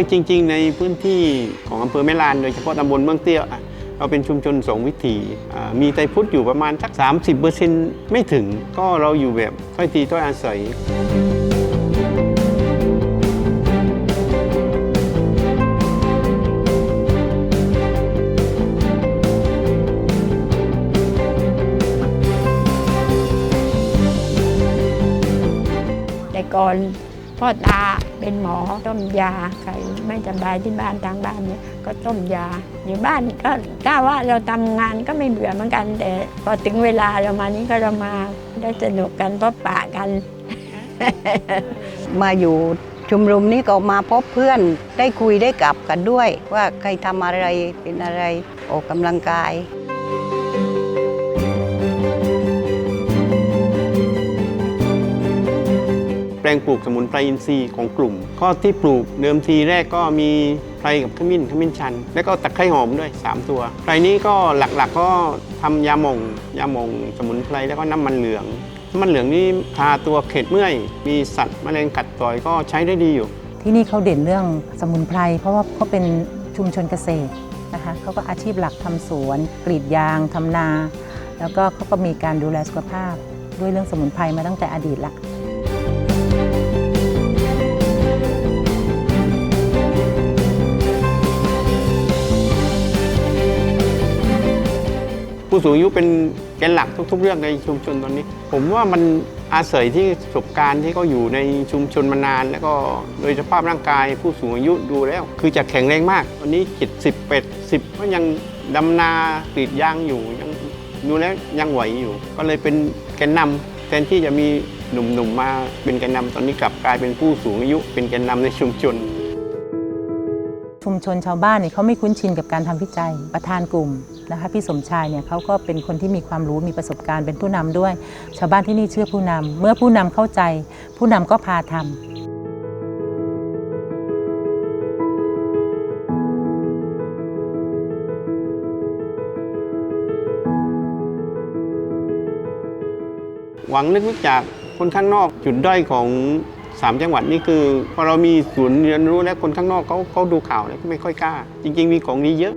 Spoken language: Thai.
คือจริง ๆ ในพื้นที่ของอำเภอแม่ลานโดยเฉพาะตำบลเมืองเตี้ยเราเป็นชุมชนสงวิถีมีไตรพุทธอยู่ประมาณสัก 30%ไม่ถึง ก็เราอยู่แบบถ้อยทีถ้อยอาศัยแต่ก่อน พ่อตาเป็นหมอต้มยาใครไม่สบายที่บ้านทางบ้านเนี่ยก็ต้มยา อยู่บ้านก็ถ้าว่าเราทำงานก็ไม่เบื่อเหมือนกัน แต่พอถึงเวลาเรามานี้ก็เรามาได้สนุกกันพบปะกัน มาอยู่ชุมนุมนี้ก็มาพบเพื่อนได้คุยได้กลับกันด้วย ว่าใครทำอะไรเป็นอะไรออกกำลังกาย ลงปลูกสมุนไพรอินทรีย์ของกลุ่มก็ที่ปลูกเดิมทีแรกก็มีไพรกับขมิ้นขมิ้นชัน แล้วก็ตะไคร้หอมด้วย 3 ตัวไพรนี้ก็หลักๆ ก็ทำยาหม่งยาหม่งสมุนไพรแล้วก็น้ำมันเหลืองน้ำมันเหลืองนี่ทาตัวเข็ดเมื่อย มีสัตว์แมลงกัดต่อยก็ใช้ได้ดีอยู่ ที่นี่เขาเด่นเรื่องสมุนไพร เพราะว่าเขาเป็นชุมชนเกษตรนะคะเขาก็อาชีพหลักทำสวน กรีดยางทำนา แล้วก็เขาก็มีการดูแลสุขภาพด้วยเรื่องสมุนไพรมาตั้งแต่อดีตละ ผู้สูงอายุเป็นแกนหลักทุก ๆ เรื่องในชุมชนตอนนี้ ผมว่ามันอาศัยที่ประสบการณ์ที่เขาอยู่ในชุมชนมานาน แล้วก็โดยสภาพร่างกายผู้สูงอายุดูแล้ว คือจะแข็งแรงมาก ตอนนี้จิตสิบเป็ดสิบก็ยังดำนากรีดยางอยู่ยังดูแล้วยังไหวอยู่ ก็เลยเป็นแกนนำแทนที่จะมีหนุ่มๆมาเป็นแกนนำตอนนี้กลับกลายเป็นผู้สูงอายุ เป็นแกนนำในชุมชน ชุมชนชาวบ้านเนี่ยเขาไม่คุ้นชินกับการทำวิจัยประธานกลุ่มนะคะพี่สมชายเนี่ยเขาก็เป็นคนที่มีความรู้มีประสบการณ์เป็นผู้นำด้วย ชาวบ้านที่นี่เชื่อผู้นำเมื่อผู้นำเข้าใจ ผู้นำก็พาทำหวังลึกๆจากคนข้างนอกจุดด้อยของ 3 จังหวัดนี่คือ พอเรามีศูนย์เรียนรู้แล้วคนข้างนอกเขาเขาดูข่าวแล้วก็ไม่ค่อยกล้า จริง ๆ มีของดีเยอะ